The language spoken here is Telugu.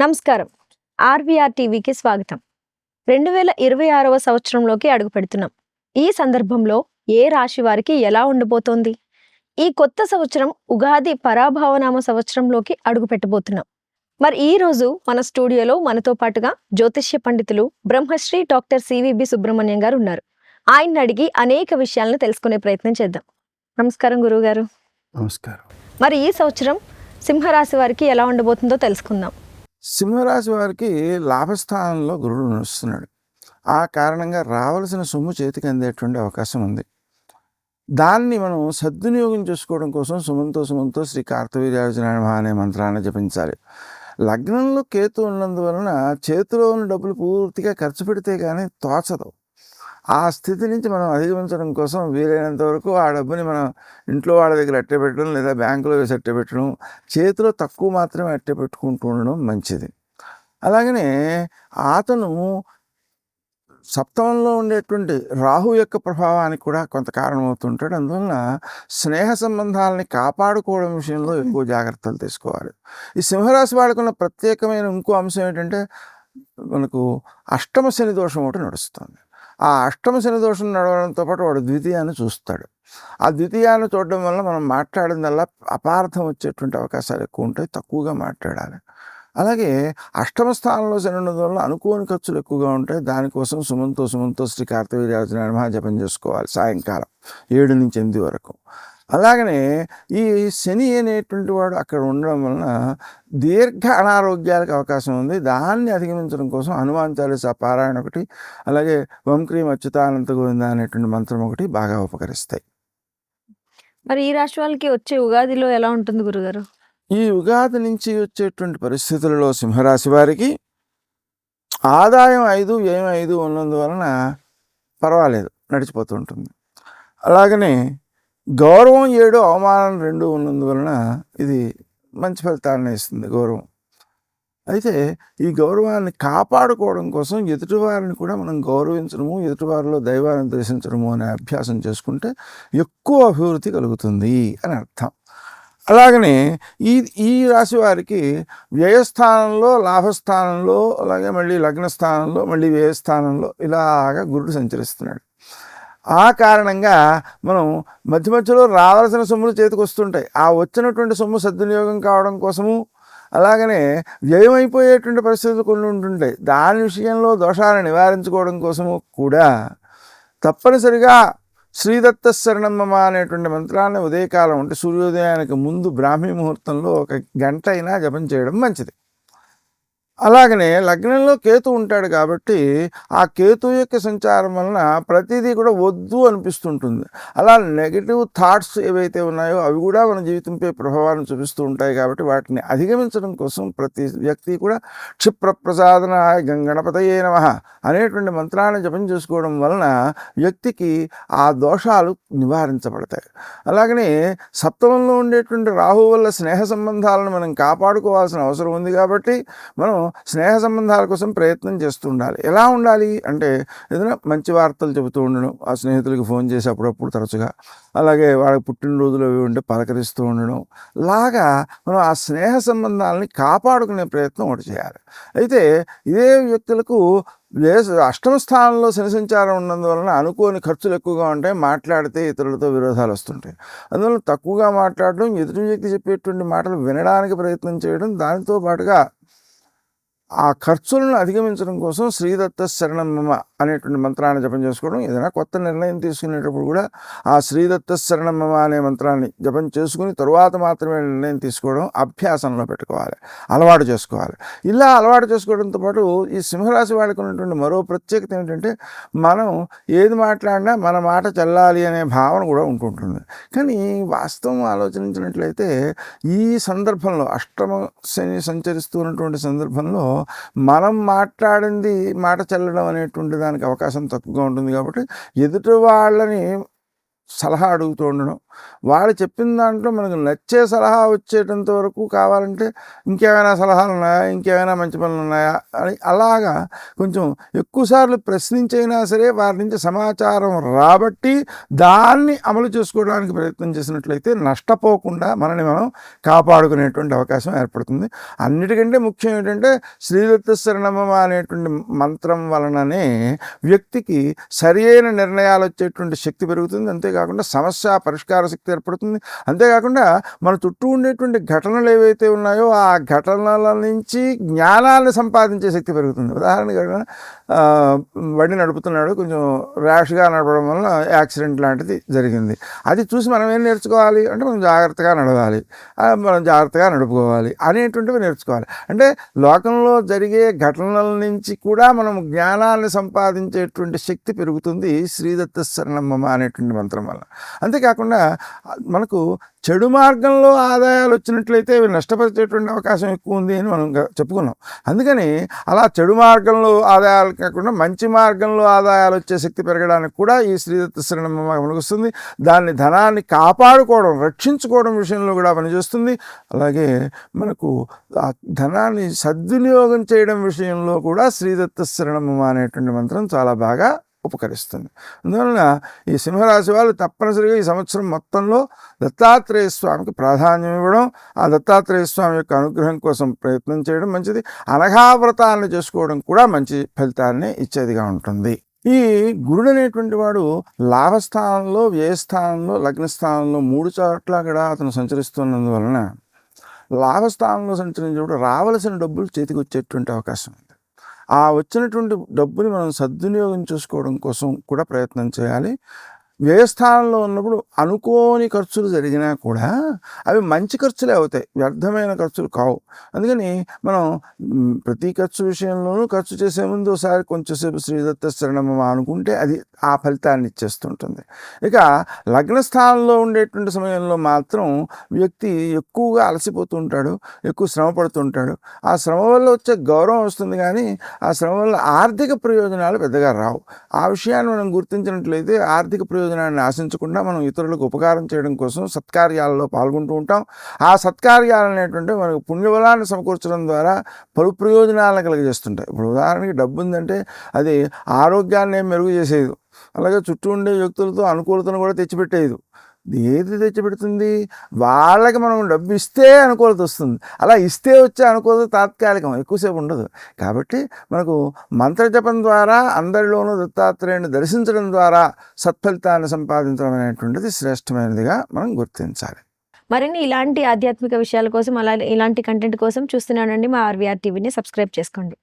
నమస్కారం. ఆర్వీఆర్ టీవీకి స్వాగతం. రెండు వేల ఇరవై ఆరవ సంవత్సరంలోకి అడుగు పెడుతున్నాం ఈ సందర్భంలో ఏ రాశి వారికి ఎలా ఉండబోతోంది ఈ కొత్త సంవత్సరం ఉగాది పరాభావనామ సంవత్సరంలోకి అడుగు పెట్టబోతున్నాం మరి ఈ రోజు మన స్టూడియోలో మనతో పాటుగా జ్యోతిష్య పండితులు బ్రహ్మశ్రీ డాక్టర్ సివిబి సుబ్రహ్మణ్యం గారు ఉన్నారు. ఆయన్ని అడిగి అనేక విషయాలను తెలుసుకునే ప్రయత్నం చేద్దాం. నమస్కారం గురువుగారు. నమస్కారం. మరి ఈ సంవత్సరం సింహరాశి వారికి ఎలా ఉండబోతుందో తెలుసుకుందాం. సింహరాశి వారికి లాభస్థానంలో గురుడు నడుస్తున్నాడు. ఆ కారణంగా రావలసిన సొమ్ము చేతికి అందేటువంటి అవకాశం ఉంది. దాన్ని మనం సద్వినియోగం చేసుకోవడం కోసం సుమంతో సుమంతో శ్రీ కార్తవీర్యార్జున అనే మంత్రాన్ని జపించాలి. లగ్నంలో కేతు ఉన్నందువలన చేతిలో ఉన్న డబ్బులు పూర్తిగా ఖర్చు పెడితే కానీ తోచదు. ఆ స్థితి నుంచి మనం అధిగమించడం కోసం వీలైనంత వరకు ఆ డబ్బుని మనం ఇంట్లో వాళ్ళ దగ్గర అట్టే పెట్టడం లేదా బ్యాంకులో వేసి అట్టే పెట్టడం చేతిలో తక్కువ మాత్రమే అట్టే పెట్టుకుంటూ ఉండడం మంచిది. అలాగనే అతను సప్తమంలో ఉండేటువంటి రాహు యొక్క ప్రభావానికి కూడా కొంత కారణమవుతుంటాడు. అందువలన స్నేహ సంబంధాలని కాపాడుకోవడం విషయంలో ఎక్కువ జాగ్రత్తలు తీసుకోవాలి. ఈ సింహరాశి వాళ్ళకున్న ప్రత్యేకమైన ఇంకో అంశం ఏంటంటే మనకు అష్టమ శని దోషం ఒకటి నడుస్తుంది. ఆ అష్టమ శని దోషం నడవడంతో పాటు వాడు ద్వితీయాన్ని చూస్తాడు. ఆ ద్వితీయాన్ని చూడడం వల్ల మనం మాట్లాడిందల్లా అపార్థం వచ్చేటువంటి అవకాశాలు ఎక్కువ ఉంటాయి తక్కువగా మాట్లాడాలి. అలాగే అష్టమ స్థానంలో శని ఉండడం వల్ల అనుకోని ఖర్చులు ఎక్కువగా ఉంటాయి. దానికోసం సుమంతో సుమంతో శ్రీ కార్తవీర్యార్జున జపం చేసుకోవాలి సాయంకాలం ఏడు నుంచి ఎనిమిది వరకు. అలాగనే ఈ శని అనేటువంటి వాడు అక్కడ ఉండడం వలన దీర్ఘ అనారోగ్యాలకు అవకాశం ఉంది. దాన్ని అధిగమించడం కోసం హనుమాన్ చాలీసా పారాయణ ఒకటి అలాగే వంక్రీం అచ్యుతానంత గోవింద అనేటువంటి మంత్రం ఒకటి బాగా ఉపకరిస్తాయి. మరి ఈ వాళ్ళకి వచ్చే ఉగాదిలో ఎలా ఉంటుంది గురుగారు? ఈ ఉగాది నుంచి వచ్చేటువంటి పరిస్థితులలో సింహరాశి వారికి ఆదాయం ఐదు వ్యయం ఐదు ఉన్నందువలన పర్వాలేదు నడిచిపోతూ ఉంటుంది. అలాగనే గౌరవం ఏడు అవమానం రెండు ఉన్నందువలన ఇది మంచి ఫలితాన్ని ఇస్తుంది గౌరవం. అయితే ఈ గౌరవాన్ని కాపాడుకోవడం కోసం ఎదుటివారిని కూడా మనం గౌరవించడము ఎదుటివారిలో దైవాన్ని దర్శించడము అనే అభ్యాసం చేసుకుంటే ఎక్కువ అభివృద్ధి కలుగుతుంది అని అర్థం. అలాగనే ఈ ఈ రాశి వారికి వ్యయస్థానంలో లాభస్థానంలో అలాగే మళ్ళీ లగ్న స్థానంలో మళ్ళీ వ్యయస్థానంలో ఇలాగా గురుడు సంచరిస్తున్నాడు. ఆ కారణంగా మనం మధ్య మధ్యలో రావాల్సిన సొమ్ములు చేతికి వస్తుంటాయి. ఆ వచ్చినటువంటి సొమ్ము సద్వినియోగం కావడం కోసము అలాగనే వ్యయం అయిపోయేటువంటి పరిస్థితులు కొన్ని ఉంటుంటాయి. దాని విషయంలో దోషాలను నివారించుకోవడం కోసము కూడా తప్పనిసరిగా శ్రీదత్త శరణమ్మ అనేటువంటి మంత్రాన్ని ఉదయకాలం అంటే సూర్యోదయానికి ముందు బ్రాహ్మీ ముహూర్తంలో ఒక గంట అయినా జపం చేయడం మంచిది. అలాగనే లగ్నంలో కేతు ఉంటాడు కాబట్టి ఆ కేతు యొక్క సంచారం వలన ప్రతిదీ కూడా వద్దు అనిపిస్తుంటుంది. అలా నెగిటివ్ థాట్స్ ఏవైతే ఉన్నాయో అవి కూడా మన జీవితంపై ప్రభావాన్ని చూపిస్తూ ఉంటాయి కాబట్టి వాటిని అధిగమించడం కోసం ప్రతి వ్యక్తి కూడా క్షిప్ర ప్రసాదనాయ గణపతయే నమ అనేటువంటి మంత్రాన్ని జపం చేసుకోవడం వలన వ్యక్తికి ఆ దోషాలు నివారించబడతాయి. అలాగనే సప్తమంలో ఉండేటువంటి రాహు వల్ల స్నేహ సంబంధాలను మనం కాపాడుకోవాల్సిన అవసరం ఉంది కాబట్టి మనం స్నేహ సంబంధాల కోసం ప్రయత్నం చేస్తూ ఉండాలి. ఎలా ఉండాలి? అంటే ఏదైనా మంచి వార్తలు చెబుతూ ఉండడం ఆ స్నేహితులకి ఫోన్ చేసి అప్పుడప్పుడు తరచుగా. అలాగే వాళ్ళకి పుట్టినరోజులు అవి ఉంటే పలకరిస్తూ ఉండడం లాగా మనం ఆ స్నేహ సంబంధాలని కాపాడుకునే ప్రయత్నం ఒకటి చేయాలి. అయితే ఇదే వ్యక్తులకు అష్టమ స్థానంలో శని సంచారం ఉన్నందువలన అనుకోని ఖర్చులు ఎక్కువగా ఉంటాయి. మాట్లాడితే ఇతరులతో విరోధాలు వస్తుంటాయి. అందువల్ల తక్కువగా మాట్లాడడం ఎదుటి వ్యక్తి చెప్పేటువంటి మాటలు వినడానికి ప్రయత్నం చేయడం దానితో పాటుగా ఆ ఖర్చులను అధిగమించడం కోసం శ్రీదత్త శరణమ్మ అనేటువంటి మంత్రాన్ని జపం చేసుకోవడం ఏదైనా కొత్త నిర్ణయం తీసుకునేటప్పుడు కూడా ఆ శ్రీదత్త శరణమ్మ అనే మంత్రాన్ని జపం చేసుకుని తరువాత మాత్రమే నిర్ణయం తీసుకోవడం అభ్యాసంలో పెట్టుకోవాలి. అలవాటు చేసుకోవాలి. ఇలా అలవాటు చేసుకోవడంతో పాటు ఈ సింహరాశి వాళ్ళకి ఉన్నటువంటి మరో ప్రత్యేకత ఏంటంటే మనం ఏది మాట్లాడినా మన మాట చెల్లాలి అనే భావన కూడా ఉంటుంటుంది. కానీ వాస్తవం ఆలోచించినట్లయితే ఈ సందర్భంలో అష్టమ శని సంచరిస్తున్నటువంటి సందర్భంలో మనం మాట్లాడింది మాట చెల్లడం అనేటువంటి దానికి అవకాశం తక్కువగా ఉంటుంది కాబట్టి ఎదుటి వాళ్ళని సలహా అడుగుతూ ఉండడం. వాళ్ళు చెప్పిన దాంట్లో మనకు నచ్చే సలహా వచ్చేటంత వరకు కావాలంటే ఇంకేమైనా సలహాలు ఉన్నాయా? ఇంకేమైనా మంచి పనులు ఉన్నాయా? అని అలాగా కొంచెం ఎక్కువసార్లు ప్రశ్నించైనా సరే వారి నుంచి సమాచారం రాబట్టి దాన్ని అమలు చేసుకోవడానికి ప్రయత్నం చేసినట్లయితే నష్టపోకుండా మనని మనం కాపాడుకునేటువంటి అవకాశం ఏర్పడుతుంది. అన్నిటికంటే ముఖ్యం ఏంటంటే శ్రీదత్త శరణమమ అనేటువంటి మంత్రం వలననే వ్యక్తికి సరి నిర్ణయాలు వచ్చేటువంటి శక్తి పెరుగుతుంది. అంతేకాదు కాకుండా సమస్య పరిష్కార శక్తి ఏర్పడుతుంది. అంతేకాకుండా మన చుట్టూ ఉండేటువంటి ఘటనలు ఏవైతే ఉన్నాయో ఆ ఘటనల నుంచి జ్ఞానాన్ని సంపాదించే శక్తి పెరుగుతుంది. ఉదాహరణగా ఆ, నడుపుతున్నాడు కొంచెం ర్యాష్గా నడపడం వల్ల యాక్సిడెంట్ లాంటిది జరిగింది. అది చూసి మనం ఏం నేర్చుకోవాలి? అంటే మనం జాగ్రత్తగా నడవాలి. మనం జాగ్రత్తగా నడుపుకోవాలి అనేటువంటివి నేర్చుకోవాలి. అంటే లోకంలో జరిగే ఘటనల నుంచి కూడా మనం జ్ఞానాన్ని సంపాదించేటువంటి శక్తి పెరుగుతుంది శ్రీదత్త శరణమ్మ అనేటువంటి మంత్రం. వల్ల. అంతేకాకుండా మనకు చెడు మార్గంలో ఆదాయాలు వచ్చినట్లయితే అవి నష్టపరిచేటువంటి అవకాశం ఎక్కువ ఉంది అని మనం చెప్పుకున్నాం. అందుకని అలా చెడు మార్గంలో ఆదాయాలు కాకుండా మంచి మార్గంలో ఆదాయాలు వచ్చే శక్తి పెరగడానికి కూడా ఈ శ్రీదత్త శరణమ్మ మనకొస్తుంది దాన్ని ధనాన్ని కాపాడుకోవడం రక్షించుకోవడం విషయంలో కూడా పనిచేస్తుంది. అలాగే మనకు ఆ ధనాన్ని సద్వినియోగం చేయడం విషయంలో కూడా శ్రీదత్త శరణమ్మ అనేటువంటి మంత్రం చాలా బాగా ఉపకరిస్తుంది. అందువలన ఈ సింహరాశి వాళ్ళు తప్పనిసరిగా ఈ సంవత్సరం మొత్తంలో దత్తాత్రేయ స్వామికి ప్రాధాన్యం ఇవ్వడం ఆ దత్తాత్రేయ స్వామి యొక్క అనుగ్రహం కోసం ప్రయత్నం చేయడం మంచిది. అనఘావ్రతాలను చేసుకోవడం కూడా మంచి ఫలితాన్ని ఇచ్చేదిగా ఉంటుంది. ఈ గురుడు అనేటువంటి వాడు లాభస్థానంలో వ్యయస్థానంలో లగ్నస్థానంలో మూడు చోట్ల కూడా అతను సంచరిస్తున్నందువలన లాభస్థానంలో సంచరించినప్పుడు రావలసిన డబ్బులు చేతికి వచ్చేటువంటి అవకాశం ఉంది. ఆ వచ్చినటువంటి డబ్బుని మనం సద్వినియోగం చేసుకోవడం కోసం కూడా ప్రయత్నం చేయాలి. వ్యయస్థానంలో ఉన్నప్పుడు అనుకోని ఖర్చులు జరిగినా కూడా అవి మంచి ఖర్చులే అవుతాయి. వ్యర్థమైన ఖర్చులు కావు. అందుకని మనం ప్రతి ఖర్చు విషయంలోనూ ఖర్చు చేసే ముందు ఒకసారి కొంచెంసేపు శ్రీదత్త శరణమ్మ అనుకుంటే అది ఆ ఫలితాన్ని ఇచ్చేస్తుంటుంది. ఇక లగ్నస్థానంలో ఉండేటువంటి సమయంలో మాత్రం వ్యక్తి ఎక్కువగా అలసిపోతూ ఉంటాడు ఎక్కువ శ్రమ పడుతుంటాడు. ఆ శ్రమ వల్ల వచ్చే గౌరవం వస్తుంది కానీ ఆ శ్రమ వల్ల ఆర్థిక ప్రయోజనాలు పెద్దగా రావు. ఆ విషయాన్ని మనం గుర్తించినట్లయితే ఆర్థిక ప్రయోజనాన్ని ఆశించకుండా మనం ఇతరులకు ఉపకారం చేయడం కోసం సత్కార్యాలలో పాల్గొంటూ ఉంటాం. ఆ సత్కార్యాలు అనేటువంటి మనకు పుణ్యబలాన్ని సమకూర్చడం ద్వారా పలు ప్రయోజనాలను కలిగజేస్తుంటాయి. ఇప్పుడు ఉదాహరణకి డబ్బు ఉందంటే అది ఆరోగ్యాన్ని మెరుగు చేసేది. అలాగే చుట్టూ ఉండే వ్యక్తులతో అనుకూలతను కూడా తెచ్చిపెట్టేది ఏది తెచ్చిపెడుతుంది? వాళ్ళకి మనం డబ్బు ఇస్తే అనుకూలత వస్తుంది. అలా ఇస్తే వచ్చే అనుకూలత తాత్కాలికం ఎక్కువసేపు ఉండదు. కాబట్టి మనకు మంత్రజపం ద్వారా అందరిలోనూ దత్తాత్రేయుని దర్శించడం ద్వారా సత్ఫలితాన్ని సంపాదించడం అనేటువంటిది శ్రేష్టమైనదిగా మనం గుర్తించాలి. మరిన్ని ఇలాంటి ఆధ్యాత్మిక విషయాల కోసం అలా ఇలాంటి కంటెంట్ కోసం చూస్తున్నానండి మా ఆర్వీఆర్ టీవీని సబ్స్క్రైబ్ చేసుకోండి.